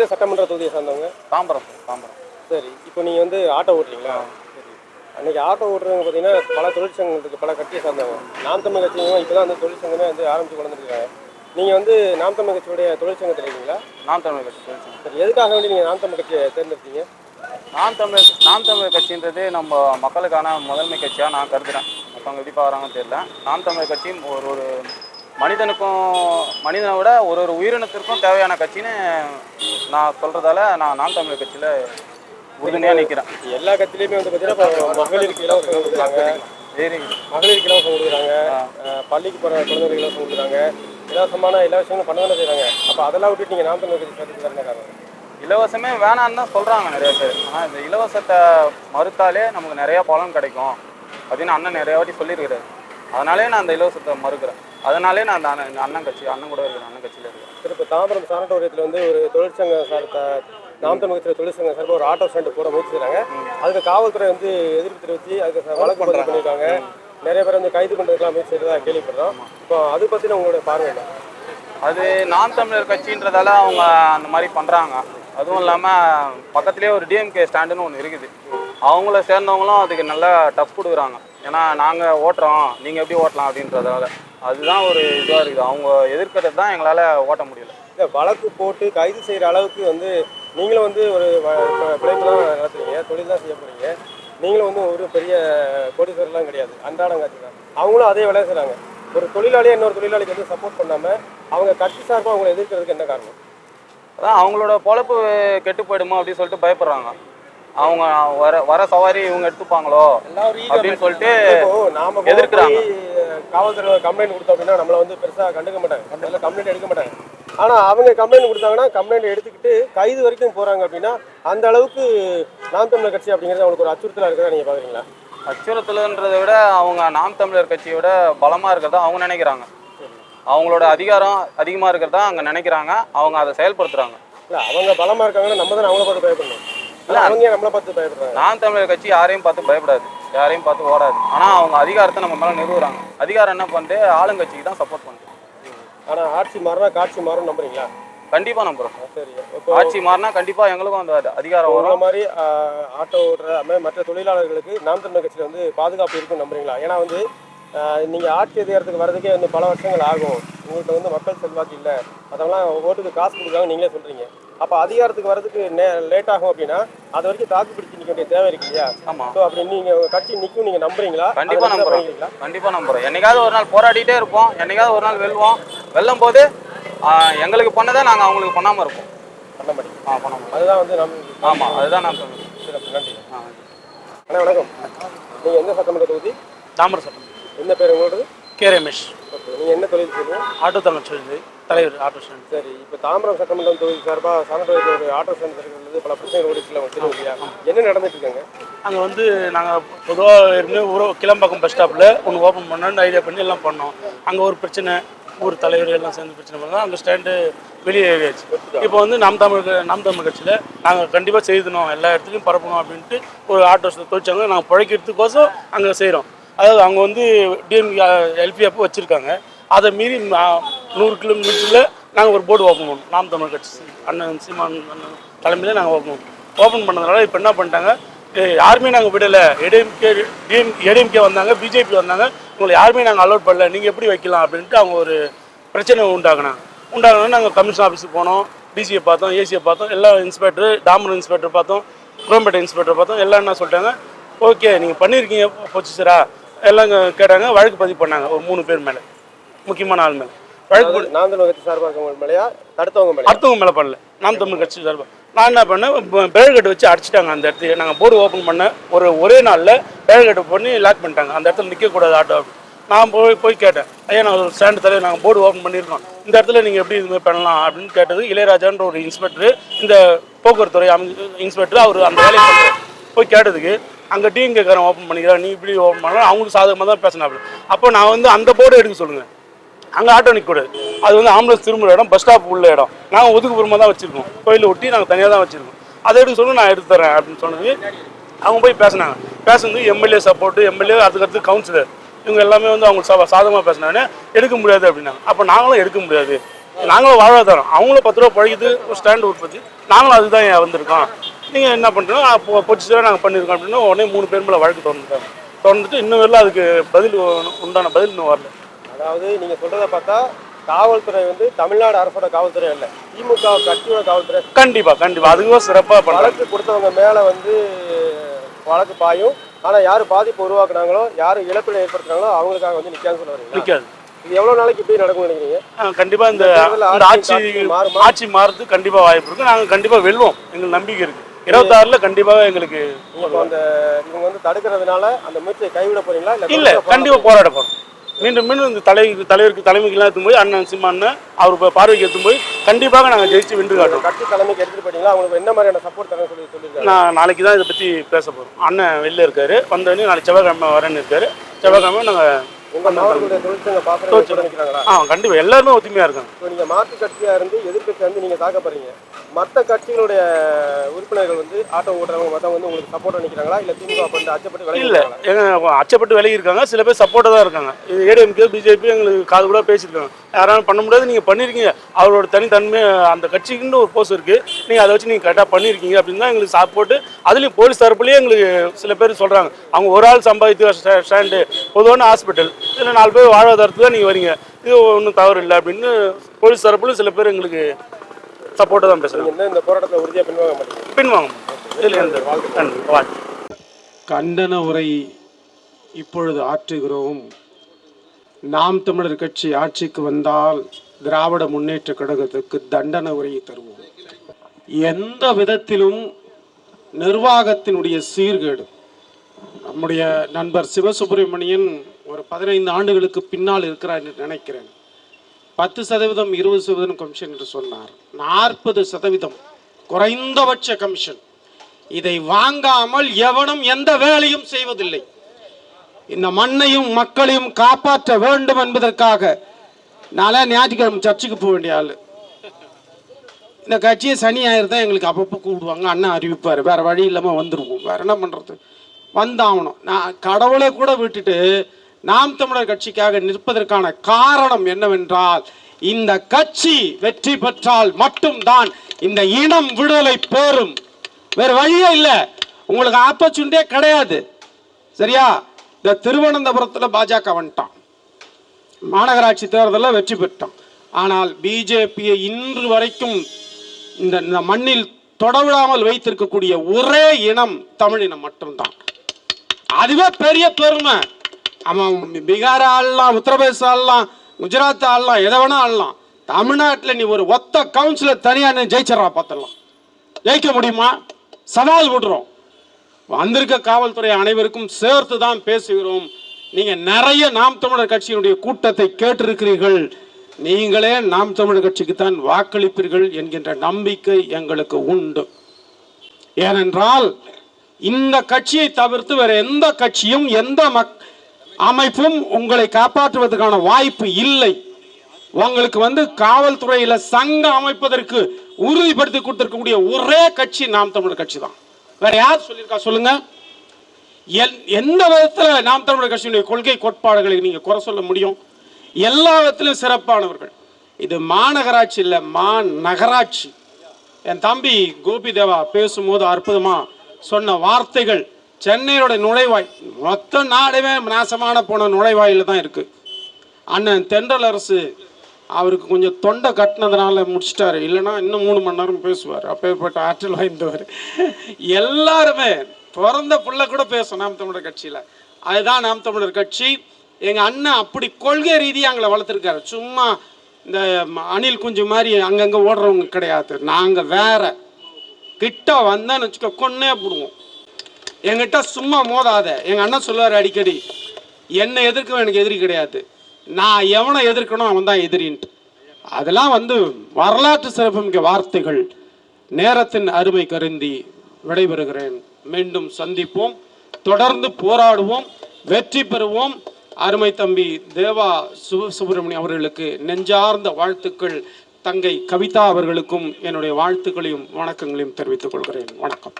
எந்த சட்டமன்ற தொகுதியை சார்ந்தவங்க? தாம்பரம் தாம்பரம். சரி இப்போ நீங்கள் வந்து ஆட்டோ ஓட்டுறீங்களா? சரி. அன்னைக்கு ஆட்டோ ஓட்டுறவங்க பார்த்தீங்கன்னா பல தொழிற்சங்கங்கள் இருக்குது பல கட்சியை சார்ந்தவங்க. நாம் தமிழ் கட்சியும் இப்போ தான் வந்து தொழிற்சங்கமே வந்து ஆரம்பிச்சு கொண்டு வந்துருக்காங்க நீங்கள் வந்து நாம் தமிழ் கட்சியுடைய தொழிற்சங்கத்தில் இருக்கீங்களா? நாம் தமிழர் கட்சி சொல்லுங்க. சரி எதுக்காக வேண்டி நீங்கள் நாம் தமிழ் கட்சியை தேர்ந்தெடுத்தீங்க? நாம் தமிழர் நாம் தமிழர் கட்சின்றது நம்ம மக்களுக்கான முதன்மை கட்சியாக நான் கருதுறேன். மற்றவங்க எப்படி பார்க்குறாங்கன்னு தெரியல. நாம் தமிழர் கட்சி ஒரு ஒரு மனிதனுக்கும் மனிதனை விட ஒரு ஒரு உயிரினத்திற்கும் தேவையான கட்சின்னு நான் சொல்கிறதால நான் நாம் தமிழர் கட்சியில் உறுதுணையாக நிற்கிறேன் எல்லா கட்சியிலையுமே வந்து பார்த்தீங்கன்னா மகளிருக்கு இலவசம் கொடுக்குறாங்க. மகளிருக்கு இலவசம் கொடுக்குறாங்க. பள்ளிக்கு போகிற குழந்தைகளுக்கு இலவசம் கொடுக்குறாங்க. இலவசமான எல்லா விஷயங்களும் பண்ண தானே. செய்கிறாங்க அப்போ அதெல்லாம் விட்டுட்டு நீங்கள் நாம் தமிழ் கட்சி சேர்த்துக்கு என்ன காரணம்? இலவசமே வேணான்னு தான் சொல்கிறாங்க நிறைய பேர். ஆனால் இந்த இலவசத்தை மறுத்தாலே நமக்கு நிறைய பலன் கிடைக்கும் அப்படின்னு அண்ணன் நிறைய வாட்டி சொல்லியிருக்கிறாரு. அதனாலே நான் அந்த இலவசத்தை மறுக்கிறேன். அதனாலே நான் அந்த அண்ணன் அண்ணன் கட்சி அண்ணன் கூட இருக்கிறேன் அண்ணன் கட்சியில் இருக்கிறேன் சரி இப்போ தாம்பரம் சானட்டோரியத்தில் வந்து ஒரு தொழிற்சங்க சார்ந்த நாம் தமிழ் கட்சியில் தொழிற்சங்கம் சார்பாக ஒரு ஆட்டோ ஸ்டாண்டு போட முயற்சி செய்கிறாங்க அதுக்கு காவல்துறை வந்து எதிர்ப்பு தெரிவித்து அதுக்கு வழக்கு பதிவு பண்ணியிருக்காங்க நிறைய பேர் வந்து கைது பண்ணுறதுக்கெல்லாம் முயற்சி செய்கிறதா கேள்விப்படுறோம். இப்போ அது பற்றின உங்களுடைய பார்வை அது நாம் தமிழர் கட்சின்றதால அவங்க அந்த மாதிரி பண்ணுறாங்க அதுவும் இல்லாமல் பக்கத்துலேயே ஒரு டிஎம்கே ஸ்டாண்டுன்னு ஒன்று இருக்குது. அவங்கள சேர்ந்தவங்களும் அதுக்கு நல்லா டஃப் கொடுக்குறாங்க. ஏன்னா நாங்கள் ஓட்டுறோம். நீங்கள் எப்படி ஓட்டலாம் அப்படின்றதால. அதுதான் ஒரு இதுவாக இருக்குது. அவங்க எதிர்க்கிறது தான் எங்களால் ஓட்ட முடியல. இந்த வழக்கு போட்டு கைது செய்கிற அளவுக்கு வந்து நீங்களும் வந்து ஒரு வ- ப- பிழைப்பு தான் நடத்துறீங்க தொழில் தான் செய்ய போகிறீங்க நீங்களும் வந்து ஒரு பெரிய கோடீஸ்வரர்லாம் கிடையாது. அன்றாடம் காட்சி தான். அவங்களும் அதே வேலையை செய்கிறாங்க ஒரு தொழிலாளியை இன்னொரு தொழிலாளிக்கு வந்து சப்போர்ட் பண்ணாமல் அவங்க கட்சி சார்பாக அவங்களை எதிர்க்கிறதுக்கு என்ன காரணம்? அதான் அவங்களோட பொழப்பு கெட்டு போயிடுமோ அப்படின்னு சொல்லிட்டு பயப்படுறாங்க. அவங்க வர வர சவாரி இவங்க எடுத்துப்பாங்களோ அப்படின்னு சொல்லிட்டு எதிர்க்கிறாங்க. காவல்துறை கம்ப்ளைண்ட் கொடுத்தோம் அப்படின்னா நம்மளை வந்து பெருசா கண்டுக்க மாட்டாங்க. முதல்ல கம்ப்ளைண்ட் எடுக்க மாட்டாங்க. ஆனா அவங்க கம்ப்ளைண்ட் கொடுத்தாங்கன்னா கம்ப்ளைண்ட் எடுத்துக்கிட்டு கைது வரைக்கும் போறாங்க அப்படின்னா அந்த அளவுக்கு நாம் தமிழர் கட்சி அப்படிங்கிறது அவங்களுக்கு ஒரு அச்சுறுத்தலா இருக்கிறதா நீங்க பாக்குறீங்களா? அச்சுறுத்தலுன்றதை விட அவங்க நாம் தமிழர் கட்சியோட பலமாக இருக்கிறதா அவங்க நினைக்கிறாங்க. அவங்களோட அதிகாரம் அதிகமாக இருக்கிறதா அங்கே நினைக்கிறாங்க. அவங்க அதை செயல்படுத்துகிறாங்க இல்ல அவங்க பலமா இருக்காங்கன்னா நம்ம தானே அவங்கள பார்த்து பயப்படணும். இல்ல அவங்க நம்மளை பார்த்து பயப்படுறாங்க? நாம் தமிழர் கட்சி யாரையும் பார்த்து பயப்படாது. யாரையும் பார்த்து ஓடாது. ஆனால் அவங்க அதிகாரத்தை நம்ம மேலே நிறுவுறாங்க. அதிகாரம் என்ன பண்ணுது? ஆளுங்கட்சிக்கு தான் சப்போர்ட் பண்ணுது. ஆனா ஆட்சி மாறினா காட்சி மாறும் நம்புறீங்களா? கண்டிப்பாக நம்புகிறோம் சரி. ஆட்சி மாறினா கண்டிப்பாக எங்களுக்கும் அந்த அதிகாரம் வரும். மாதிரி ஆட்டோ ஓட்டுற மாதிரி மற்ற தொழிலாளர்களுக்கு நாம் தமிழர் கட்சியில் வந்து பாதுகாப்பு இருக்கும் நம்புறீங்களா? ஏன்னா வந்து ஆஹ், நீங்க ஆட்சி அதிகாரத்துக்கு வர்றதுக்கே வந்து பல வருஷங்கள் ஆகும். உங்கள்கிட்ட வந்து மக்கள் செல்வாக்கு இல்லை. அதெல்லாம் ஓட்டுக்கு காசு கொடுக்குறாங்க நீங்களே சொல்றீங்க. அப்போ அதிகாரத்துக்கு வர்றதுக்கு லேட் ஆகும் அப்படின்னா அது வரைக்கும் தாக்கு பிடிச்சி நிற்க வேண்டிய தேவை இருக்கு இல்லையா? ஆமாம் ஸோ அப்படி நீங்க உங்க கட்சி நிற்கும் நீங்க நம்புறீங்களா? கண்டிப்பா அதை நம்புறோம். நம்புறீங்களா கண்டிப்பா நம்புறோம். என்னைக்காவது ஒரு நாள் போராடிட்டே இருப்போம். என்னைக்காவது ஒரு நாள் வெல்லுவோம் வெல்லும் போது எங்களுக்கு பண்ணதை நாங்கள் அவங்களுக்கு பண்ணாம இருப்போம். பண்ண மாட்டீங்க. ஆ பண்ண மாட்டோம். அதுதான் வந்து நம்ம ஆமா அதுதான் நான் சிறப்பு நன்றி. ஆ. அண்ணா வணக்கம். நீங்க எந்த சட்டமன்ற தொகுதி? தாமர சட்டம். என்ன பேர் உங்களோடது கே ரமேஷ். ஓகே. நீங்க என்ன தொழில் செய்றீங்க? ஆட்டோ தமிழ் தலைவர் ஆட்டோ ஸ்டாண்ட் சரி இப்போ தாம்பரம் சட்டமன்றம் தொகுதி சார்பாக சானட்டோரியத்தில் ஒரு ஆட்டோ ஸ்டாண்ட் இருக்கிறது பல பிரச்சனைகள் ஓடிச்சுல தெரியும் இல்லையா? என்ன நடந்துட்டு இருக்காங்க? அங்கே வந்து நாங்கள் பொதுவாக இருந்து ஊர கிளம்பாக்கம் பஸ் ஸ்டாப்பில் ஒன்று ஓப்பன் பண்ணோன்னு ஐடியா பண்ணி எல்லாம் பண்ணோம். அங்கே ஒரு பிரச்சனை ஊர் தலைவர் எல்லாம் சேர்ந்து பிரச்சனை பண்ணோம் அங்கே ஸ்டாண்டு வெளியேறியாச்சு இப்போ வந்து நாம் தமிழ் நாம் தமிழ் கட்சியில் நாங்கள் கண்டிப்பாக செய்தணும் எல்லா இடத்துலையும் பரப்பணும் அப்படின்ட்டு ஒரு ஆட்டோ தொழிற்சாங்க நாங்கள் பிழைக்கிறதுக்கோசம் அங்கே செய்கிறோம் அதாவது அவங்க வந்து டிஎம் எல்பிஎஃப் வச்சுருக்காங்க. அதை மீறி நூறு கிலோமீட்டரில் நாங்கள் ஒரு போர்டு ஓப்பன் பண்ணோம். நாம் தமிழ் கட்சி அண்ணன் சீமான் அண்ணன் தலைமையில் நாங்கள் ஓப்பன் பண்ணோம். ஓப்பன் பண்ணதுனால இப்போ என்ன பண்ணிட்டாங்க? யாருமே நாங்கள் விடலை. ஏடிஎம்கே டிஎம் ஏடிஎம்கே வந்தாங்க பிஜேபி வந்தாங்க. உங்களை யாருமே நாங்கள் அலோட் பண்ணல. நீங்கள் எப்படி வைக்கலாம் அப்படின்ட்டு அவங்க ஒரு பிரச்சனை உண்டாக்குனாங்க. உண்டாகினா நாங்கள் கமிஷன் ஆஃபீஸுக்கு போனோம். டிசியை பார்த்தோம் ஏசியை பார்த்தோம். எல்லா இன்ஸ்பெக்டர் டாமர் இன்ஸ்பெக்டர் பார்த்தோம். குரோம்பேட்டை இன்ஸ்பெக்டர் பார்த்தோம். எல்லாம் என்ன சொல்லிட்டாங்க? ஓகே நீங்கள் பண்ணியிருக்கீங்க போச்சு சாரா எல்லாம் கேட்டாங்க வழக்கு பதிவு பண்ணாங்க ஒரு மூணு பேர் மேலே முக்கியமான ஆள் மேலே. வழக்கு நாம் தமிழ் கட்சி சார்பாக மேலேயா? தடுத்தவங்க மேலே அடுத்தவங்க மேலே பண்ணல. நாம் தமிழ் கட்சி சார்பா. நான் என்ன பண்ணேன்? பேர்கட்டு வச்சு அடிச்சிட்டாங்க அந்த இடத்துல. நாங்கள் போர்டு ஓப்பன் பண்ண ஒரு ஒரே நாளில் பேர்கட்டு பண்ணி லாக் பண்ணிட்டாங்க. அந்த இடத்துல நிற்கக்கூடாது ஆட்டோ அப்படி. நான் போய் போய் கேட்டேன். ஐயா நான் ஒரு ஸ்டாண்டு தலைவர் நாங்கள் போர்டு ஓப்பன் பண்ணியிருக்கோம். இந்த இடத்துல நீங்கள் எப்படி இதுமாதிரி பண்ணலாம்? அப்படின்னு கேட்டது இளையராஜான்ற ஒரு இன்ஸ்பெக்டர் இந்த போக்குவரத்து துறை இன்ஸ்பெக்டர் அவர் அந்த வேலையை பண்ணுறாரு போய் கேட்டதுக்கு அங்கே டிஎம்கேக்காரன் ஓப்பன் பண்ணிக்கிறேன். நீ இப்படி ஓப்பன் பண்ணலாம். அவங்களுக்கு சாதகமாக தான் பேசினாப்புல அப்போ நான் வந்து அந்த போர்டு எடுக்க சொல்லுங்கள் அங்கே ஆட்டோ நிற்கக்கூடாது அது வந்து ஆம்புலன்ஸ் திரும்புகிற இடம் பஸ் ஸ்டாப் உள்ள இடம். நாங்கள் ஒதுக்குப்புறமாக தான் வச்சுருக்கோம். கோயிலை ஒட்டி நாங்கள் தனியாக தான் வச்சுருக்கோம். அதை எடுத்து சொல்லி நான் எடுத்து தரேன் அப்படின்னு சொன்னது அவங்க போய் பேசினாங்க. பேசுனது எம்எல்ஏ சப்போர்ட்டு எம்எல்ஏ அதுக்கடுத்து கவுன்சிலர் இவங்க எல்லாமே வந்து அவங்க சா சாதகமாக பேசினாங்க எடுக்க முடியாது அப்படின்னாங்க. அப்போ நாங்களும் எடுக்க முடியாது. நாங்களும் வாழ்வாதாரம். அவங்களும் பத்து ரூபா பழகிது ஒரு ஸ்டாண்டு உற்பத்தி. நாங்களும் அதுதான் வந்திருக்கோம்? நீங்கள் என்ன பண்ணுறோம் அப்போ பொச்சு நாங்கள் பண்ணியிருக்கோம் அப்படின்னா உடனே மூணு பேர் மேலே வழக்கு திறந்துட்டாங்க திறந்துட்டு இன்னும் வரல அதுக்கு பதில் உண்டான பதில் இன்னும் வரல. அதாவது நீங்க சொல்றத பார்த்தா காவல்துறை வந்து தமிழ்நாடு அரசோட காவல்துறை அல்ல. திமுக கட்சியோட காவல்துறை. கண்டிப்பாக கண்டிப்பாக அதுவும் சிறப்பாக வழக்கு கொடுத்தவங்க மேல வந்து வழக்கு பாயும். ஆனா யாரு பாதிப்பு உருவாக்குனாங்களோ யாரு இழப்பீடு ஏற்படுத்துனாங்களோ அவங்களுக்காக வந்து நிக்கான்னு சொல்ல வரீங்க நிற்காது இது எவ்வளவு நாளைக்கு இப்படி நடக்கும் நினைக்கிறீங்க? கண்டிப்பாக இந்த ஆட்சி மாறுமா? ஆட்சி மாறுறது கண்டிப்பாக வாய்ப்பு இருக்குது நாங்கள் கண்டிப்பாக வெல்வோம். எங்களுக்கு நம்பிக்கை இருக்குது இருபத்தாறில் கண்டிப்பாக எங்களுக்கு அந்த இவங்க வந்து தடுக்கிறதுனால அந்த முயற்சியை கைவிட போறீங்களா? இல்ல இல்லை கண்டிப்பாக போராட போகிறோம் மீண்டும் மீண்டும் இந்த தலைவருக்கு தலைவருக்கு தலைமைக்கெல்லாம் எடுத்து போய் அண்ணன் சிம்மா அண்ணன் அவர் பார்வைக்கு எடுத்து போய் கண்டிப்பாக நாங்கள் ஜெயிச்சு வென்று காட்டுவோம் கட்சி தலைமைக்கு எடுத்துட்டு போயிட்டீங்களா அவங்களுக்கு என்ன மாதிரியான சப்போர்ட் தரேன்னு சொல்லி நான் நாளைக்கு தான் இதை பற்றி பேச போகிறோம் அண்ணன் வெளில இருக்காரு. வந்தோடனே நாளைக்கு செவ்வாய்க்கிழமை வரேன்னு இருக்காரு. செவ்வாய்க்கிழமை நாங்கள் உங்க மாவட்டத்துடைய தொழிற்சங்க பாத்திரம் நிற்கிறாங்களா ஆ கண்டிப்பாக எல்லாருமே ஒத்துமையாக இருக்காங்க. இப்போ நீங்க மாற்று கட்சியா இருந்து எதிர்க்கட்சியா இருந்து நீங்க தாக்கப்படுறீங்க மற்ற கட்சிகளுடைய உறுப்பினர்கள் வந்து ஆட்டோ ஓட்டுறவங்க மற்றவங்க வந்து உங்களுக்கு சப்போர்ட் நிற்கிறாங்களா இல்ல திமுக பண்ணி அச்சப்பட்டு விலகி இல்லை. எங்க அச்சப்பட்டு விலகி இருக்காங்க. சில பேர் சப்போர்ட்டாக தான் இருக்காங்க. ஏடிஎம்கே பிஜேபி எங்களுக்கு காது கூட பேசியிருக்காங்க யாராலும் பண்ண முடியாது. நீங்கள் பண்ணியிருக்கீங்க அவரோட தனித்தன்மை அந்த கட்சிக்குன்னு ஒரு போஸ்ட் இருக்குது நீங்கள் அதை வச்சு நீங்கள் கரெக்டாக பண்ணியிருக்கீங்க அப்படின்னு தான் எங்களுக்கு சப்போர்ட்டு அதுலேயும் போலீஸ் தரப்புலேயே எங்களுக்கு சில பேர் சொல்கிறாங்க அவங்க ஒரு ஆள் சம்பாதித்து ஸ்டா- ஸ்டாண்டு பொதுவான ஹாஸ்பிட்டல் இதில் நாலு பேர் வாழ்வாதாரத்துக்கு தான் நீங்கள் வரீங்க. இது ஒன்றும் தவறு இல்லை அப்படின்னு போலீஸ் தரப்புலையும் சில பேர் எங்களுக்கு சப்போர்ட்டாக தான் பேசுகிறாங்க இந்த போராட்டத்தில் உறுதியா பின்வாங்க மாட்டீங்க? பின்வாங்க. இதில் எந்த நன்றி. வாழ்த்து கண்டன உரை இப்பொழுது ஆற்றுகிறோம். நாம் தமிழர் கட்சி ஆட்சிக்கு வந்தால் திராவிட முன்னேற்ற கழகத்துக்கு தண்டன உரையை தருவோம். எந்த விதத்திலும் நிர்வாகத்தினுடைய சீர்கேடு. நம்முடைய நண்பர் சிவசுப்பிரமணியன் ஒரு பதினைந்து ஆண்டுகளுக்கு பின்னால் இருக்கிறார் என்று நினைக்கிறேன். பத்து சதவீதம் இருபது சதவீதம் கமிஷன் என்று சொன்னார். நாற்பது சதவீதம். குறைந்தபட்ச கமிஷன் இதை வாங்காமல் எவனும் எந்த வேலையும் செய்வதில்லை. இந்த மண்ணையும் மக்களையும் காப்பாற்ற வேண்டும் என்பதற்காக நாளை ஞாயிற்றுக்கிழமை சர்ச்சுக்கு போக வேண்டிய ஆள். இந்த கட்சியை சனி ஞாயிறு தான் எங்களுக்கு அப்பப்போ கூப்பிடுவாங்க. அண்ணன் அறிவிப்பார். வேற வழி இல்லாமல் வந்துருவோம். வேற என்ன பண்ணுறது வந்தாகணும். நான் கடவுளை கூட விட்டுட்டு நாம் தமிழர் கட்சிக்காக நிற்பதற்கான காரணம் என்னவென்றால் இந்த கட்சி வெற்றி பெற்றால் மட்டும்தான் இந்த இனம் விடுதலை பெறும். வேறு வழியே இல்லை. உங்களுக்கு ஆப்பர்ச்சுனிட்டியே கிடையாது. சரியா? இந்த திருவனந்தபுரத்தில் பாஜக வந்துட்டான். மாநகராட்சி தேர்தலில் வெற்றி பெற்றான் ஆனால் பிஜேபியை இன்று வரைக்கும் இந்த இந்த மண்ணில் தொடவிடாமல் வைத்திருக்கக்கூடிய ஒரே இனம் தமிழ் இனம் மட்டும்தான். அதுவே பெரிய பெருமை. அவன் பீகார் ஆடலாம் உத்தரப்பிரதேச ஆடலாம் குஜராத் ஆளலாம் எதை வேணா ஆடலாம் தமிழ்நாட்டில் நீ ஒரு ஒத்த கவுன்சிலர் தனியாக நீ ஜெயிச்சிடறா பார்த்துடலாம். ஜெயிக்க முடியுமா? சவால் விடுறோம். வந்திருக்க காவல்துறை அனைவருக்கும் சேர்த்து தான் பேசுகிறோம். நீங்கள் நிறைய நாம் தமிழர் கட்சியினுடைய கூட்டத்தை கேட்டிருக்கிறீர்கள். நீங்களே நாம் தமிழர் கட்சிக்கு தான் வாக்களிப்பீர்கள் என்கின்ற நம்பிக்கை எங்களுக்கு உண்டு. ஏனென்றால் இந்த கட்சியை தவிர்த்து வேற எந்த கட்சியும் எந்த மக் அமைப்பும் உங்களை காப்பாற்றுவதற்கான வாய்ப்பு இல்லை. உங்களுக்கு வந்து காவல்துறையில சங்கம் அமைப்பதற்கு உறுதிப்படுத்தி கொடுத்திருக்கக்கூடிய ஒரே கட்சி நாம் தமிழர் கட்சி தான். வேற யார் சொல்லியிருக்கா சொல்லுங்க? எந்த விதத்தில் நாம் தமிழர் கட்சியினுடைய கொள்கை கோட்பாடுகளை நீங்க குறை சொல்ல முடியும்? எல்லா விதத்திலும் சிறப்பானவர்கள். இது மாநகராட்சி இல்லை மா நகராட்சி என் தம்பி கோபி தேவா பேசும்போது அற்புதமா சொன்ன வார்த்தைகள் சென்னையோட நுழைவாய் மொத்த நாடுமே நாசமான போன நுழைவாயில் தான் இருக்கு. அண்ணன் தென்றல் அரசு அவருக்கு கொஞ்சம் தொண்டை கட்டினதுனால முடிச்சிட்டாரு. இல்லைன்னா இன்னும் மூணு மணி நேரம் பேசுவார். அப்பேற்பட்ட ஆற்றல் வாய்ந்தவர். எல்லாருமே பிறந்த புள்ள கூட பேசும் நாம் தமிழர் கட்சியில். அதுதான் நாம் தமிழர் கட்சி. எங்கள் அண்ணன் அப்படி கொள்கை ரீதியாக எங்களை வளர்த்துருக்காரு. சும்மா இந்த ம- அணில் குஞ்சு மாதிரி அங்கங்கே ஓடுறவங்க கிடையாது. நாங்கள் வேற. கிட்ட வந்தேன்னு வச்சுக்கோ கொன்னே போடுவோம். என்கிட்ட சும்மா மோதாத. எங்கள் அண்ணன் சொல்லுவார் அடிக்கடி என்னை எதிர்க்கவும் எனக்கு எதிரி கிடையாது. நான் எவனை எதிர்க்கணும் அவன் தான் எதிரின்ட்டு. அதெல்லாம் வந்து வரலாற்று சிறப்புமிக்க வார்த்தைகள். நேரத்தின் அருமை கருந்தி விடைபெறுகிறேன். மீண்டும் சந்திப்போம். தொடர்ந்து போராடுவோம். வெற்றி பெறுவோம். அருமை தம்பி தேவா சுப சுப்பிரமணியம் அவர்களுக்கு நெஞ்சார்ந்த வாழ்த்துக்கள். தங்கை கவிதா அவர்களுக்கும் என்னுடைய வாழ்த்துக்களையும் வணக்கங்களையும் தெரிவித்துக் கொள்கிறேன். வணக்கம்.